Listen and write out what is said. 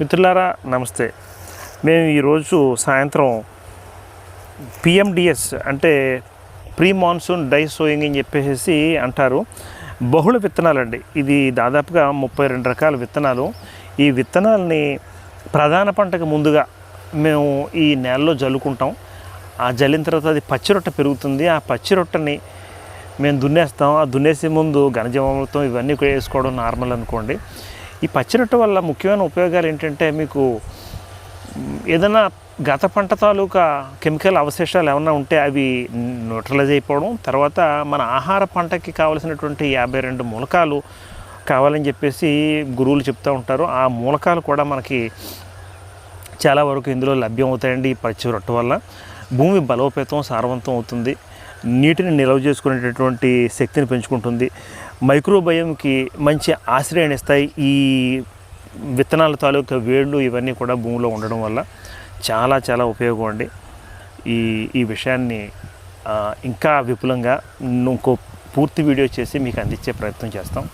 మిత్రులారా నమస్తే. మేము ఈరోజు సాయంత్రం పిఎండిఎస్ అంటే ప్రీ మాన్సూన్ డై సోయింగ్ అని చెప్పేసి అంటారు. బహుళ విత్తనాలండి. ఇది దాదాపుగా ముప్పై రెండు రకాల విత్తనాలు. ఈ విత్తనాలని ప్రధాన పంటకు ముందుగా మేము ఈ నేలలో జల్లుకుంటాం. ఆ జల్లిన తర్వాత అది పచ్చి రొట్టె పెరుగుతుంది. ఆ పచ్చి రొట్టెని మేము దున్నేస్తాం. ఆ దున్నేసే ముందు ఘనజీవామృతం ఇవన్నీ వేసుకోవడం నార్మల్ అనుకోండి. ఈ పచ్చిరొట్ట వల్ల ముఖ్యమైన ఉపయోగాలు ఏంటంటే మీకు ఏదైనా గత పంట తాలూకా కెమికల్ అవశేషాలు ఏమైనా ఉంటే అవి న్యూట్రలైజ్ అయిపోవడం తర్వాత మన ఆహార పంటకి కావలసినటువంటి యాభై రెండు మూలకాలు కావాలని చెప్పేసి గురువులు చెప్తూ ఉంటారు. ఆ మూలకాలు కూడా మనకి చాలా వరకు ఇందులో లభ్యం అవుతాయండి ఈ పచ్చి రొట్ట వల్ల. భూమి బలోపేతం సారవంతం అవుతుంది. నీటిని నిల్వ చేసుకునేటటువంటి శక్తిని పెంచుకుంటుంది. మైక్రోబయంకి మంచి ఆశ్రయాన్ని ఇస్తాయి. ఈ విత్తనాల తాలూకా వేళ్ళు ఇవన్నీ కూడా భూమిలో ఉండడం వల్ల చాలా చాలా ఉపయోగం అండి. ఈ ఈ విషయాన్ని ఇంకా విపులంగా ఇంకో పూర్తి వీడియో చేసి మీకు అందించే ప్రయత్నం చేస్తాం.